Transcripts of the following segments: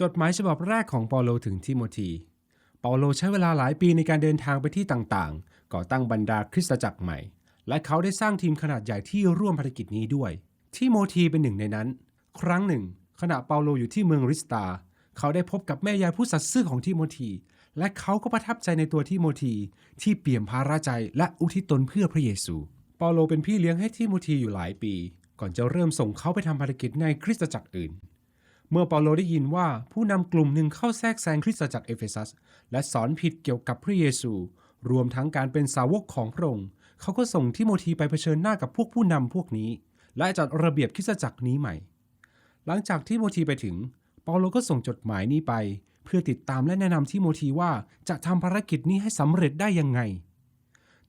จดหมายฉบับแรกของเปาโลถึงทิโมธีเปาโลใช้เวลาหลายปีในการเดินทางไปที่ต่างๆ ก่อตั้งบรรดาคริสตจักรใหม่ และเขาได้สร้างทีมขนาดใหญ่ที่ร่วมภารกิจนี้ด้วยทิโมธีเป็นหนึ่งในนั้น ครั้งหนึ่ง ขณะเปาโลอยู่ที่เมืองริสตา เขาได้พบกับแม่ยายผู้สัตย์ซื่อของทิโมธี และเขาก็ประทับใจในตัวทิโมธีที่เปี่ยมภาระใจและอุทิศตนเพื่อพระเยซู เปาโลเป็นพี่เลี้ยงให้ทิโมธีอยู่หลายปี ก่อนจะเริ่มส่งเขาไปทำภารกิจในคริสตจักรอื่น เมื่อเปาโลได้ยินว่าผู้นำกลุ่มหนึ่งเข้าแทรกแซงคริสตจักรเอเฟซัส และสอนผิดเกี่ยวกับพระเยซู รวมทั้งการเป็นสาวกของพระองค์ เขาก็ส่งทิโมธีไปเผชิญหน้ากับพวกผู้นำพวกนี้ และจัดระเบียบคริสตจักรนี้ใหม่ หลังจากที่โมธีไปถึง เปาโลก็ส่งจดหมายนี้ไป เพื่อติดตามและแนะนำทิโมธีว่าจะทำภารกิจนี้ให้สำเร็จได้ยังไง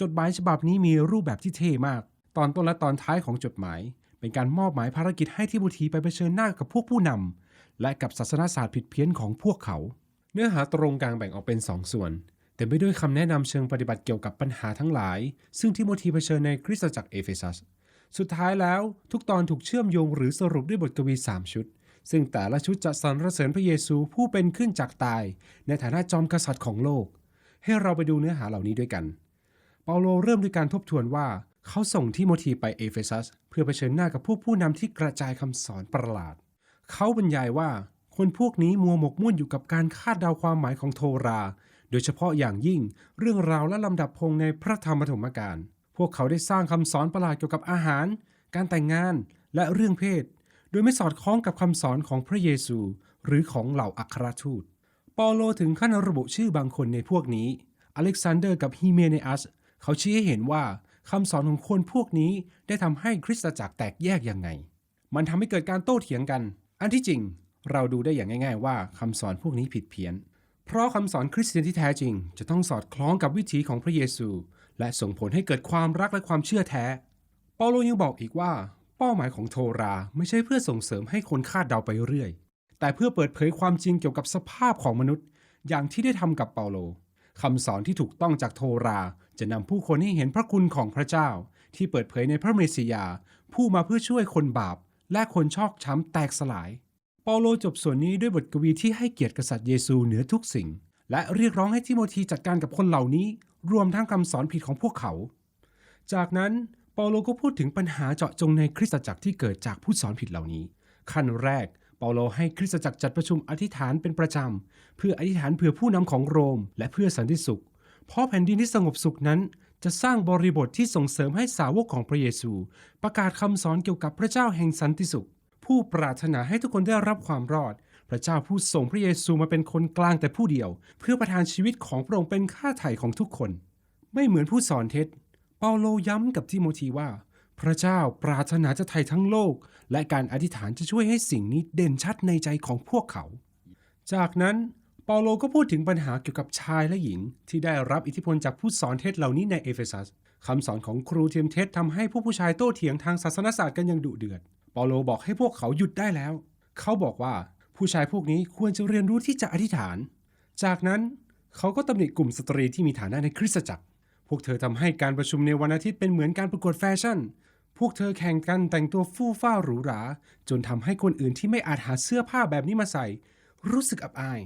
จดหมายฉบับนี้มีรูปแบบที่เท่มาก ตอนต้นและตอนท้ายของจดหมายเป็นการมอบหมายภารกิจให้ทิโมธีไปเผชิญหน้ากับพวกผู้นำ และกับศาสนศาสตร์ผิดเพี้ยนของพวกเขา เนื้อหาตรงกลางแบ่งออกเป็นสองส่วนแต่ไม่ด้วยคำแนะนำเชิงปฏิบัติเกี่ยวกับปัญหาทั้งหลาย ซึ่งทิโมธีเผชิญในคริสตจักรเอเฟซัส สุดท้ายแล้วทุกตอนถูกเชื่อมโยงหรือสรุปด้วยบทกวี 3 ชุด ซึ่งแต่ละชุดจะสรรเสริญพระเยซูผู้เป็นขึ้นจากตาย ในฐานะจอมกษัตริย์ของโลก ให้เราไปดูเนื้อหาเหล่านี้ด้วยกัน เปาโลเริ่มด้วยการทบทวนว่า เขาส่งทิโมธีไปเอเฟซัส เพื่อเผชิญหน้ากับพวกผู้นำที่กระจายคำสอนประหลาด เขาบรรยายว่า คนพวกนี้มัวหมกมุ่นอยู่กับการคาดเดาความหมายของโทรา โดยเฉพาะอย่างยิ่งเรื่องราวและลำดับพงในพระธรรมปฐมกาลพวกเขาได้สร้างคำสอนประหลาดเกี่ยวกับอาหาร การแต่งงานและเรื่องเพศ โดยไม่สอดคล้องกับคำสอนของพระเยซู หรือของเหล่าอัครทูตปาโลถึงขั้นระบุชื่อบางคนในพวกนี้ อเล็กซานเดอร์กับฮีเมเนอัสเขาชี้ให้เห็นว่าคำสอนของคนพวกนี้ได้ทำให้คริสตจักรแตกแยกยังไง มันทำให้เกิดการโต้เถียงกัน อันที่จริงเราดูได้อย่างง่าย ๆ ว่าคำสอนพวกนี้ผิดเพี้ยน เพราะคำสอนคริสเตียนที่แท้จริง จะต้องสอดคล้องกับวิถีของพระเยซู และส่งผลให้เกิดความรักและความเชื่อแท้ เปาโลยังบอกอีกว่า เป้าหมายของโทราไม่ใช่เพื่อส่งเสริมให้คนคาดเดาไปเรื่อย แต่เพื่อเปิดเผยความจริงเกี่ยวกับสภาพของมนุษย์ อย่างที่ได้ทำกับเปาโลคำสอนที่ถูกต้องจากโทราจะนำผู้คนให้เห็นพระคุณของพระเจ้า ที่เปิดเผยในพระเมสสิยา ผู้มาเพื่อช่วยคนบาป และคนชอกช้ำแตกสลาย เปาโลจบส่วนนี้ด้วยบทกวีที่ให้เกียรติกษัตริย์เยซูเหนือทุกสิ่ง และเรียกร้องให้ทิโมธีจัดการกับคนเหล่านี้ รวมทั้งคำสอนผิดของพวกเขา จากนั้นเปาโลก็พูดถึงปัญหาเจาะจงในคริสตจักรที่เกิดจากผู้สอนผิดเหล่านี้ ขั้นแรกเปาโลให้คริสตจักรจัดประชุมอธิษฐานเป็นประจำ เพื่ออธิษฐานเผื่อผู้นำของโรม และเพื่อสันติสุข เพราะแผ่นดินที่สงบสุขนั้น จะสร้างบริบทที่ส่งเสริมให้สาวกของพระเยซู ประกาศคำสอนเกี่ยวกับพระเจ้าแห่งสันติสุข ผู้ปรารถนาให้ทุกคนได้รับความรอด พระเจ้าผู้ส่งพระเยซูมาเป็นคนกลางแต่ผู้เดียว เพื่อประทานชีวิตของพระองค์เป็นค่าไถ่ของทุกคน ไม่เหมือนผู้สอนเท็จ เปาโลย้ำกับทิโมธีว่า พระเจ้าปรารถนาจะไถ่ทั้งโลก และการอธิษฐานจะช่วยให้สิ่งนี้เด่นชัดในใจของพวกเขา จากนั้น เปาโลก็พูดถึงปัญหาเกี่ยวกับชายและหญิง ที่ได้รับอิทธิพลจากผู้สอนเท็จเหล่านี้ในเอเฟซัสคำสอนของครูเทียมเท็จทำให้ผู้ผู้ชายโต้เถียงทางศาสนศาสตร์กันอย่างดุเดือด เปาโลบอกให้พวกเขาหยุดได้แล้ว เขาบอกว่าผู้ชายพวกนี้ควรจะเรียนรู้ที่จะอธิษฐาน จากนั้นเขาก็ตำหนิกลุ่มสตรีที่มีฐานะในคริสตจักร พวกเธอทำให้การประชุมในวันอาทิตย์เป็นเหมือนการประกวดแฟชั่น พวกเธอแข่งกันแต่งตัวฟู่ฟ้าหรูหรา จนทำให้คนอื่นที่ไม่อาจหาเสื้อผ้าแบบนี้มาใส่ รู้สึกอับอาย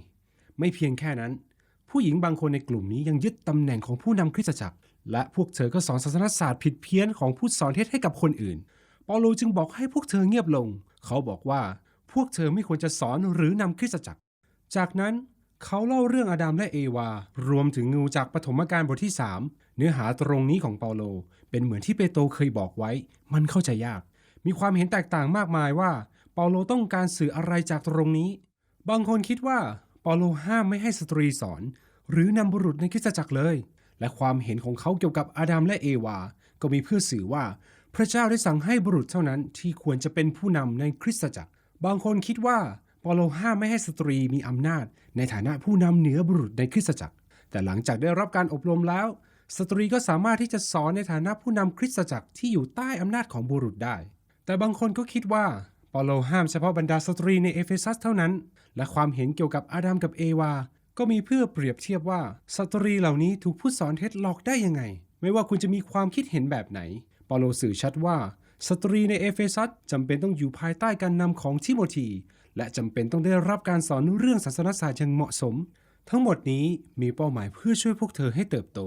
ไม่เพียงแค่นั้น ผู้หญิงบางคนในกลุ่มนี้ยังยึดตำแหน่งของผู้นำคริสตจักร และพวกเธอก็สอนศาสนศาสตร์ผิดเพี้ยนของผู้สอนเทศให้กับคนอื่น เปาโลจึงบอกให้พวกเธอเงียบลง เขาบอกว่าพวกเธอไม่ควรจะสอนหรือนำคริสตจักร จากนั้นเขาเล่าเรื่องอาดัมและเอวา รวมถึงงูจากปฐมกาลบทที่ 3 เนื้อหาตรงนี้ของเปาโล เป็นเหมือนที่เปโตรเคยบอกไว้ มันเข้าใจยาก มีความเห็นแตกต่างมากมายว่า เปาโลต้องการสื่ออะไรจากตรงนี้ บางคนคิดว่า เปาโลห้ามไม่ให้สตรีสอน หรือนำบุรุษในคริสตจักรเลย และความเห็นของเขาเกี่ยวกับอาดัมและเอวา ก็มีเพื่อสื่อว่า พระเจ้าได้สั่งให้บุรุษเท่านั้นที่ควรจะเป็นผู้นำในคริสตจักร บางคนคิดว่าเปาโลห้ามไม่ให้สตรีมีอำนาจ ในฐานะผู้นำเหนือบุรุษในคริสตจักร แต่หลังจากได้รับการอบรมแล้ว สตรีก็สามารถที่จะสอนในฐานะผู้นำคริสตจักรที่อยู่ใต้อำนาจของบุรุษได้ แต่บางคนก็คิดว่า เปาโลห้ามเฉพาะบรรดาสตรีในเอเฟซัสเท่านั้น และความเห็นเกี่ยวกับอาดัมกับเอวา ก็มีเพื่อเปรียบเทียบว่าสตรีเหล่านี้ถูกผู้สอนเท็จหลอกได้ยังไง ไม่ว่าคุณจะมีความคิดเห็นแบบไหน เปาโลสื่อชัดว่า สตรีในเอเฟซัสจำเป็นต้องอยู่ภายใต้การนำของทิโมธีและจำเป็นต้องได้รับการสอนเรื่องศาสนศาสตร์อย่างเหมาะสม ทั้งหมดนี้มีเป้าหมายเพื่อช่วยพวกเธอให้เติบโต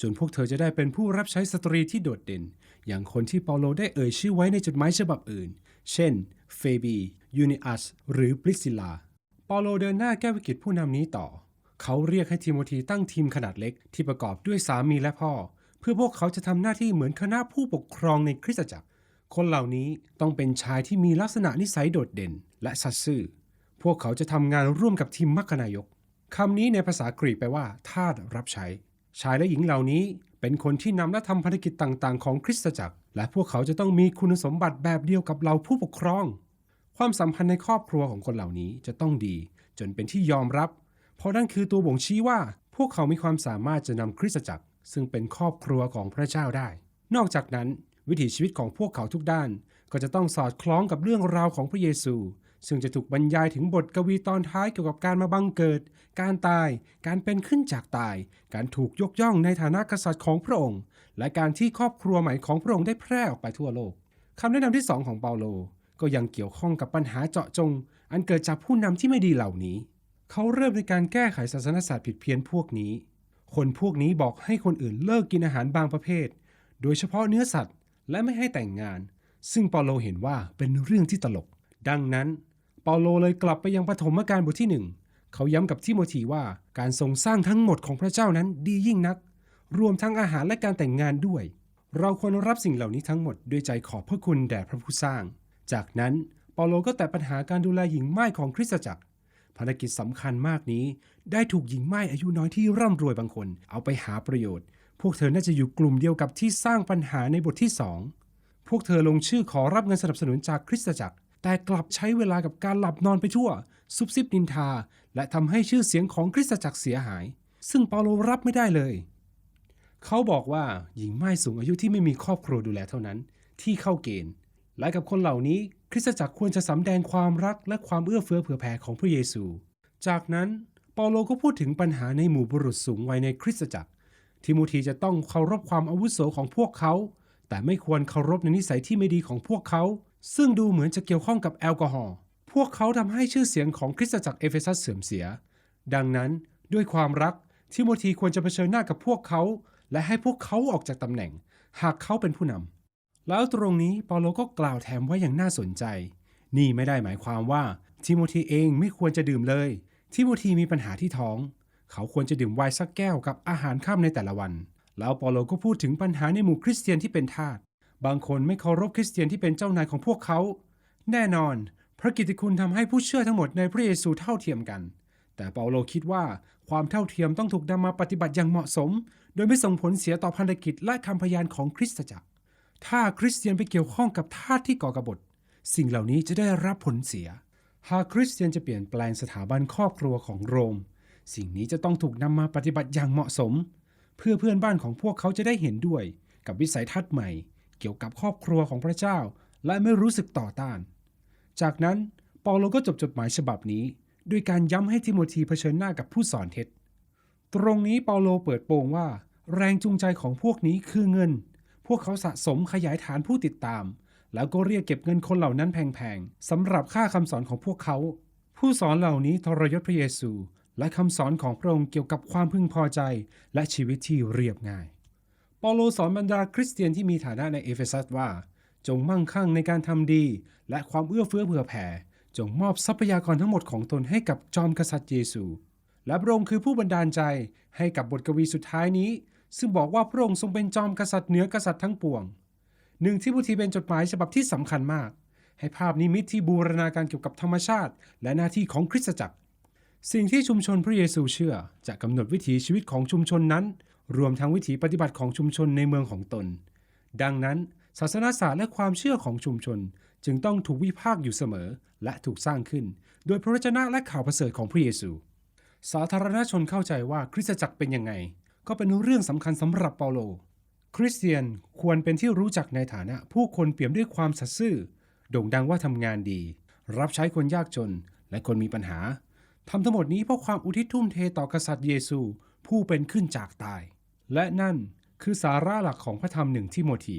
จนพวกเธอจะได้เป็นผู้รับใช้สตรีที่โดดเด่น อย่างคนที่เปาโลได้เอ่ยชื่อไว้ในจดหมายฉบับอื่น เช่น เฟบียูนิอัสหรือปริซิลลาเปาโลเดินหน้าแก้วิกฤตผู้นำนี้ต่อ เขาเรียกให้ทิโมธีตั้งทีมขนาดเล็กที่ประกอบด้วยสามีและพ่อ เพื่อพวกเขาจะทำหน้าที่เหมือนคณะผู้ปกครองในคริสตจักร คนเหล่านี้ต้องเป็นชายที่มีลักษณะนิสัยโดดเด่น และสัตย์ซื่อ พวกเขาจะทำงานร่วมกับทีมมัคคนายกคำนี้ในภาษากรีกแปลว่าทาสรับใช้ ชายและหญิงเหล่านี้เป็นคนที่นำและทำภารกิจต่างๆ ของคริสตจักร และพวกเขาจะต้องมีคุณสมบัติแบบเดียวกับเราผู้ปกครอง ความสัมพันธ์ในครอบครัวของคนเหล่านี้จะต้องดี จนเป็นที่ยอมรับ เพราะนั่นคือตัวบ่งชี้ว่า พวกเขามีความสามารถจะนำคริสตจักร ซึ่งเป็นครอบครัวของพระเจ้าได้ นอกจากนั้น วิถีชีวิตของพวกเขาทุกด้าน ก็จะต้องสอดคล้องกับเรื่องราวของพระเยซู ซึ่งจะถูกบรรยายถึงบทกวีตอนท้ายเกี่ยวกับการมาบังเกิด การตาย การเป็นขึ้นจากตาย การถูกยกย่องในฐานะกษัตริย์ของพระองค์ และการที่ครอบครัวใหม่ของพระองค์ได้แพร่ออกไปทั่วโลกคำแนะนำที่สองของเปาโลก็ยังเกี่ยวข้องกับปัญหาเจาะจง อันเกิดจากผู้นำที่ไม่ดีเหล่านี้ เขาเริ่มในการแก้ไขศาสนศาสตร์ผิดเพี้ยนพวกนี้ คนพวกนี้บอกให้คนอื่นเลิกกินอาหารบางประเภท โดยเฉพาะเนื้อสัตว์ และไม่ให้แต่งงาน ซึ่งเปาโลเห็นว่าเป็นเรื่องที่ตลก ดังนั้น เปาโลเลยกลับไปยังปฐมกาลบทที่หนึ่งเขาย้ำกับทิโมธีว่าการทรงสร้างทั้งหมดของพระเจ้านั้นดียิ่งนัก รวมทั้งอาหารและการแต่งงานด้วย เราควรรับสิ่งเหล่านี้ทั้งหมดด้วยใจขอบพระคุณแด่พระผู้สร้าง จากนั้นเปาโลก็แตะปัญหาการดูแลหญิงไม้ของคริสตจักรภารกิจสำคัญมากนี้ ได้ถูกหญิงไม้อายุน้อยที่ร่ำรวยบางคนเอาไปหาประโยชน์ พวกเธอน่าจะอยู่กลุ่มเดียวกับที่สร้างปัญหาในบทที่สองพวกเธอลงชื่อขอรับเงินสนับสนุนจากคริสตจักร แต่กลับใช้เวลากับการหลับนอนไปทั่ว ซุบซิบนินทา และทำให้ชื่อเสียงของคริสตจักรเสียหาย ซึ่งเปาโลรับไม่ได้เลย เขาบอกว่าหญิงไม้สูงอายุที่ไม่มีครอบครัวดูแลเท่านั้น ที่เข้าเกณฑ์ และกับคนเหล่านี้คริสตจักรควรจะสำแดงความรักและความเอื้อเฟื้อเผื่อแผ่ของพระเยซู จากนั้นเปาโลก็พูดถึงปัญหาในหมู่บุรุษสูงวัยในคริสตจักร ทิโมธีจะต้องเคารพความอาวุโสของพวกเขา แต่ไม่ควรเคารพในนิสัยที่ไม่ดีของพวกเขา ซึ่งดูเหมือนจะเกี่ยวข้องกับแอลกอฮอล์ พวกเขาทำให้ชื่อเสียงของคริสตจักรเอเฟซัสเสื่อมเสีย ดังนั้นด้วยความรักทิโมธีควรจะเผชิญหน้ากับพวกเขา และให้พวกเขาออกจากตำแหน่ง หากเขาเป็นผู้นำแล้วตรงนี้เปาโลก็กล่าวแถมไว้อย่างน่าสนใจ นี่ไม่ได้หมายความว่าทิโมธีเองไม่ควรจะดื่มเลยทิโมธีมีปัญหาที่ท้อง เขาควรจะดื่มไวน์สักแก้วกับอาหารค่ำในแต่ละวัน แล้วเปาโลก็พูดถึงปัญหาในหมู่คริสเตียนที่เป็นทาสบางคนไม่เคารพคริสเตียนที่เป็นเจ้านายของพวกเขา แน่นอน พระกิตติคุณทำให้ผู้เชื่อทั้งหมดในพระเยซูเท่าเทียมกัน แต่เปาโลคิดว่าความเท่าเทียมต้องถูกนำมาปฏิบัติอย่างเหมาะสม โดยไม่ส่งผลเสียต่อพันธกิจและคำพยานของคริสตจักร ถ้าคริสเตียนไปเกี่ยวข้องกับทาสที่ก่อกบฏ สิ่งเหล่านี้จะได้รับผลเสีย หากคริสเตียนจะเปลี่ยนแปลงสถาบันครอบครัวของโรม สิ่งนี้จะต้องถูกนำมาปฏิบัติอย่างเหมาะสม เพื่อเพื่อนบ้านของพวกเขาจะได้เห็นด้วย กับวิสัยทัศน์ใหม่ เกี่ยวกับครอบครัวของพระเจ้า และไม่รู้สึกต่อต้าน จากนั้นเปาโลก็จบจดหมายฉบับนี้ด้วยการย้ำให้ทิโมธีเผชิญหน้ากับผู้สอนเท็จ ตรงนี้เปาโลเปิดโปงว่า แรงจูงใจของพวกนี้คือเงิน พวกเขาสะสมขยายฐานผู้ติดตาม แล้วก็เรียกเก็บเงินคนเหล่านั้นแพงๆสำหรับค่าคำสอนของพวกเขา ผู้สอนเหล่านี้ทรยศพระเยซู และคำสอนของพระองค์เกี่ยวกับความพึงพอใจ และชีวิตที่เรียบง่ายเปาโลสอนบรรดาคริสเตียนที่มีฐานะในเอเฟซัสว่า จงมั่งคั่งในการทำดี และความเอื้อเฟื้อเผื่อแผ่ จงมอบทรัพยากรทั้งหมดของตนให้กับจอมกษัตริย์เยซู และพระองค์คือผู้บันดาลใจให้กับบทกวีสุดท้ายนี้ ซึ่งบอกว่าพระองค์ทรงเป็นจอมกษัตริย์เหนือกษัตริย์ทั้งปวง หนึ่งที่พุทีเป็นจดหมายฉบับที่สำคัญมาก ให้ภาพนิมิตที่บูรณาการเกี่ยวกับธรรมชาติ และหน้าที่ของคริสตจักร สิ่งที่ชุมชนพระเยซูเชื่อ จะกำหนดวิถีชีวิตของชุมชนนั้น รวมทั้งวิถีปฏิบัติของชุมชนในเมืองของตน ดังนั้นศาสนาศาสตร์และความเชื่อของชุมชน จึงต้องถูกวิพากษ์อยู่เสมอ และถูกสร้างขึ้น โดยพระวจนะและข่าวประเสริฐของพระเยซู สาธารณชนเข้าใจว่าคริสตจักรเป็นยังไง ก็เป็นเรื่องสำคัญสำหรับเปาโล คริสเตียนควรเป็นที่รู้จักในฐานะ ผู้คนเปี่ยมด้วยความสัตย์ซื่อ โด่งดังว่าทำงานดี รับใช้คนยากจนและคนมีปัญหาทำทั้งหมดนี้เพราะความอุทิศทุ่มเทต่อกษัตริย์เยซู ผู้เป็นขึ้นจากตาย และนั่นคือสาระหลักของพระธรรมหนึ่งทิโมธี